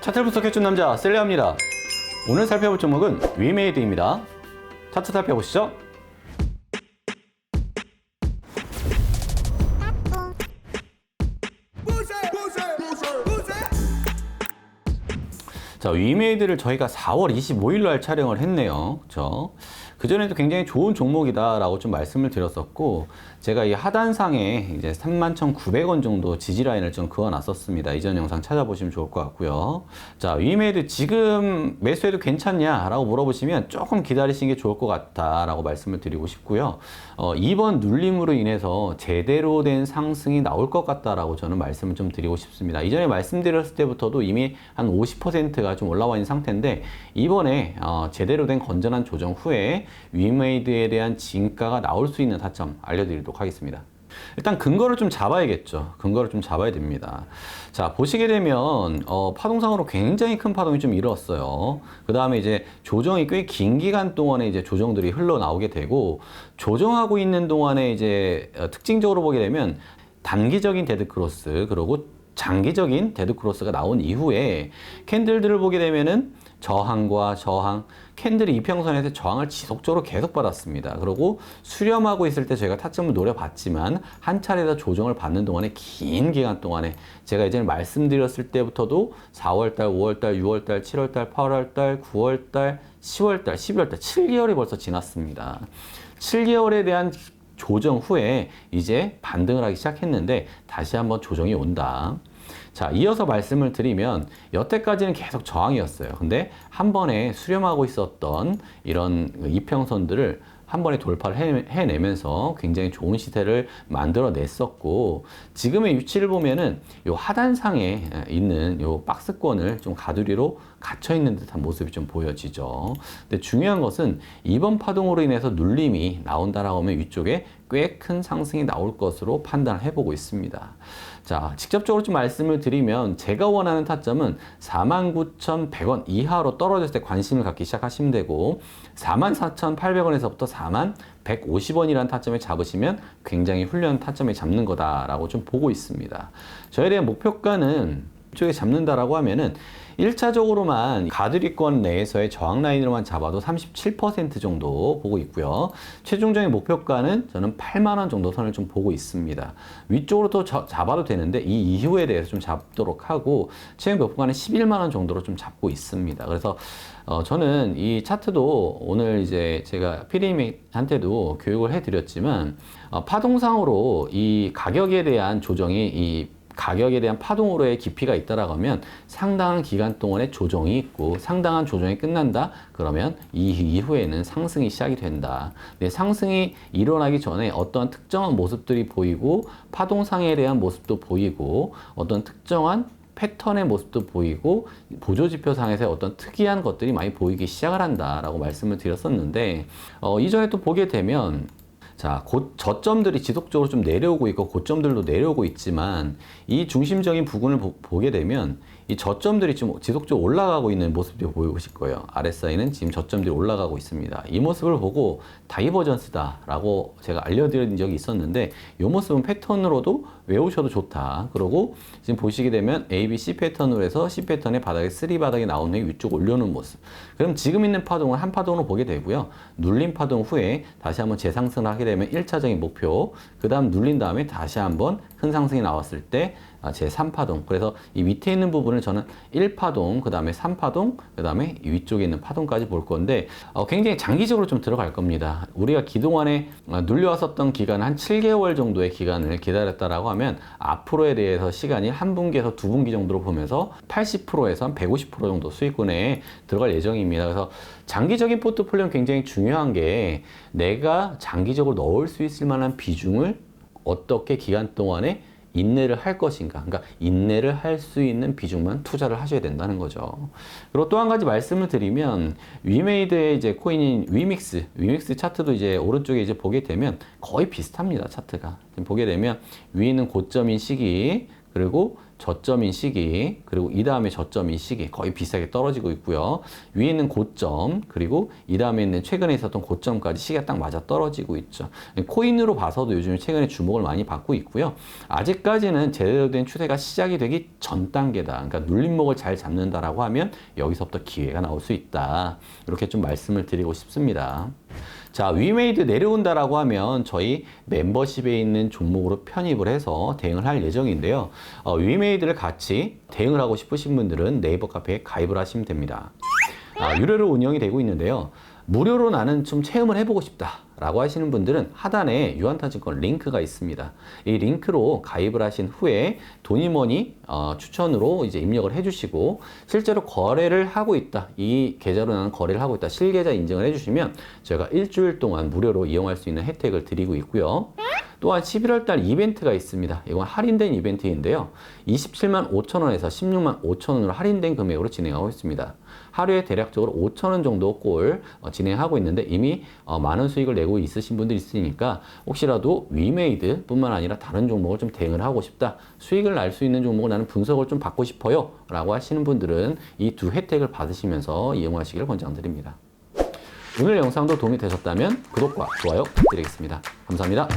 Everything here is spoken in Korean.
차트를 분석해준 남자 셀레아입니다. 오늘 살펴볼 종목은 위메이드입니다. 차트 살펴보시죠. 자, 위메이드를 저희가 4월 25일로 할 촬영을 했네요. 그죠? 그전에도 굉장히 좋은 종목이다라고 좀 말씀을 드렸었고, 제가 이 하단상에 이제 31,900원 정도 지지 라인을 좀 그어 놨었습니다. 이전 영상 찾아보시면 좋을 것 같고요. 자, 위메이드 지금 매수해도 괜찮냐라고 물어보시면 조금 기다리시는 게 좋을 것 같다라고 말씀을 드리고 싶고요. 어, 이번 눌림으로 인해서 제대로 된 상승이 나올 것 같다라고 저는 말씀을 좀 드리고 싶습니다. 이전에 말씀드렸을 때부터도 이미 한 50%가 좀 올라와 있는 상태인데 이번에 어, 제대로 된 건전한 조정 후에 위메이드에 대한 진가가 나올 수 있는 타점 알려드리도록 하겠습니다. 일단 근거를 좀 잡아야겠죠. 근거를 좀 잡아야 됩니다. 자, 보시게 되면, 어, 파동상으로 굉장히 큰 파동이 좀 일어났어요. 그 다음에 이제 조정이 꽤 긴 기간 동안에 이제 조정들이 흘러나오게 되고, 조정하고 있는 동안에 이제 어, 특징적으로 보게 되면 단기적인 데드크로스, 그리고 장기적인 데드크로스가 나온 이후에 캔들들을 보게 되면은 저항과 저항, 캔들이 이평선에서 저항을 지속적으로 계속 받았습니다. 그리고 수렴하고 있을 때 저희가 타점을 노려봤지만 한 차례 더 조정을 받는 동안에 긴 기간 동안에 제가 예전에 말씀드렸을 때부터도 4월달, 5월달, 6월달, 7월달, 8월달, 9월달, 10월달, 11월달, 7개월이 벌써 지났습니다. 7개월에 대한 조정 후에 이제 반등을 하기 시작했는데 다시 한번 조정이 온다. 자, 이어서 말씀을 드리면 여태까지는 계속 저항이었어요. 근데 한 번에 수렴하고 있었던 이런 이평선들을 한 번에 돌파를 해- 해내면서 굉장히 좋은 시세를 만들어 냈었고 지금의 위치를 보면은 요 하단상에 있는 요 박스권을 좀 가두리로 갇혀 있는 듯한 모습이 좀 보여지죠. 근데 중요한 것은 이번 파동으로 인해서 눌림이 나온다라고 하면 위쪽에 꽤 큰 상승이 나올 것으로 판단을 해보고 있습니다. 자, 직접적으로 좀 말씀을 드리면 제가 원하는 타점은 49,100원 이하로 떨어졌을 때 관심을 갖기 시작하시면 되고 44,800원에서부터 4150원이라는 타점에 잡으시면 굉장히 훌륭한 타점에 잡는 거다라고 좀 보고 있습니다. 저에 대한 목표가는 이 쪽에 잡는다라고 하면은 1차적으로만 가드리권 내에서의 저항 라인으로만 잡아도 37% 정도 보고 있고요. 최종적인 목표가는 저는 8만 원 정도 선을 좀 보고 있습니다. 위쪽으로 또 저- 잡아도 되는데 이 이후에 대해서 좀 잡도록 하고 최종 목표가는 11만 원 정도로 좀 잡고 있습니다. 그래서 어, 저는 이 차트도 오늘 이제 제가 피디님한테도 교육을 해드렸지만 어, 파동상으로 이 가격에 대한 조정이 이 가격에 대한 파동으로의 깊이가 있다라고 하면 상당한 기간 동안의 조정이 있고 상당한 조정이 끝난다 그러면 이 이후에는 상승이 시작이 된다. 근데 상승이 일어나기 전에 어떤 특정한 모습들이 보이고 파동상에 대한 모습도 보이고 어떤 특정한 패턴의 모습도 보이고 보조 지표상에서 어떤 특이한 것들이 많이 보이기 시작을 한다라고 말씀을 드렸었는데 어, 이전에 또 보게 되면 자, 고, 저점들이 지속적으로 좀 내려오고 있고 고점들도 내려오고 있지만 이 중심적인 부분을 보, 게 되면 이 저점들이 지금 지속적으로 올라가고 있는 모습들이 보이실 거예요. RSI는 지금 저점들이 올라가고 있습니다. 이 모습을 보고 다이버전스다라고 제가 알려드린 적이 있었는데 이 모습은 패턴으로도 외우셔도 좋다. 그리고 지금 보시게 되면 A, B, C 패턴으로 해서 C 패턴의 바닥에 3 바닥이 나온 후에 위쪽 올려놓은 모습. 그럼 지금 있는 파동을 한 파동으로 보게 되고요. 눌린 파동 후에 다시 한번 재상승을 하게 되면 1차적인 목표, 그 다음 눌린 다음에 다시 한번 큰 상승이 나왔을 때 아, 제 3파동. 그래서 이 밑에 있는 부분을 저는 1파동, 그 다음에 3파동, 그 다음에 위쪽에 있는 파동까지 볼 건데 어, 굉장히 장기적으로 좀 들어갈 겁니다. 우리가 그동안에 어, 눌려왔었던 기간 한 7개월 정도의 기간을 기다렸다라고 하면 앞으로에 대해서 시간이 한 분기에서 두 분기 정도로 보면서 80%에서 한 150% 정도 수익군에 들어갈 예정입니다. 그래서 장기적인 포트폴리오는 굉장히 중요한 게 내가 장기적으로 넣을 수 있을 만한 비중을 어떻게 기간 동안에 인내를 할 것인가. 그러니까 인내를 할 수 있는 비중만 투자를 하셔야 된다는 거죠. 그리고 또 한 가지 말씀을 드리면 위메이드의 이제 코인인 위믹스, 위믹스 차트도 이제 오른쪽에 이제 보게 되면 거의 비슷합니다. 차트가. 보게 되면 위에 있는 고점인 시기 그리고 저점인 시기, 그리고 이 다음에 저점인 시기 거의 비슷하게 떨어지고 있고요. 위에 있는 고점, 그리고 이 다음에 있는 최근에 있었던 고점까지 시기가 딱 맞아 떨어지고 있죠. 코인으로 봐서도 요즘 최근에 주목을 많이 받고 있고요. 아직까지는 제대로 된 추세가 시작이 되기 전 단계다. 그러니까 눌림목을 잘 잡는다라고 하면 여기서부터 기회가 나올 수 있다. 이렇게 좀 말씀을 드리고 싶습니다. 자, 위메이드 내려온다라고 하면 저희 멤버십에 있는 종목으로 편입을 해서 대응을 할 예정인데요. 어, 위메이드를 같이 대응을 하고 싶으신 분들은 네이버 카페에 가입을 하시면 됩니다. 아, 유료로 운영이 되고 있는데요. 무료로 나는 좀 체험을 해보고 싶다. 라고 하시는 분들은 하단에 유한타증권 링크가 있습니다. 이 링크로 가입을 하신 후에 돈이머니 어, 추천으로 이제 입력을 해주시고 실제로 거래를 하고 있다. 이 계좌로 나는 거래를 하고 있다. 실계좌 인증을 해주시면 저희가 일주일 동안 무료로 이용할 수 있는 혜택을 드리고 있고요. 또한 11월 달 이벤트가 있습니다. 이건 할인된 이벤트인데요. 27만 5천 원에서 16만 5천 원으로 할인된 금액으로 진행하고 있습니다. 하루에 대략적으로 5천 원 정도 꼴 어, 진행하고 있는데 이미 어, 많은 수익을 내고 있으신 분들이 있으니까 혹시라도 위메이드 뿐만 아니라 다른 종목을 좀 대응을 하고 싶다. 수익을 날 수 있는 종목을 나는 분석을 좀 받고 싶어요. 라고 하시는 분들은 이 두 혜택을 받으시면서 이용하시기를 권장드립니다. 오늘 영상도 도움이 되셨다면 구독과 좋아요 부탁드리겠습니다. 감사합니다.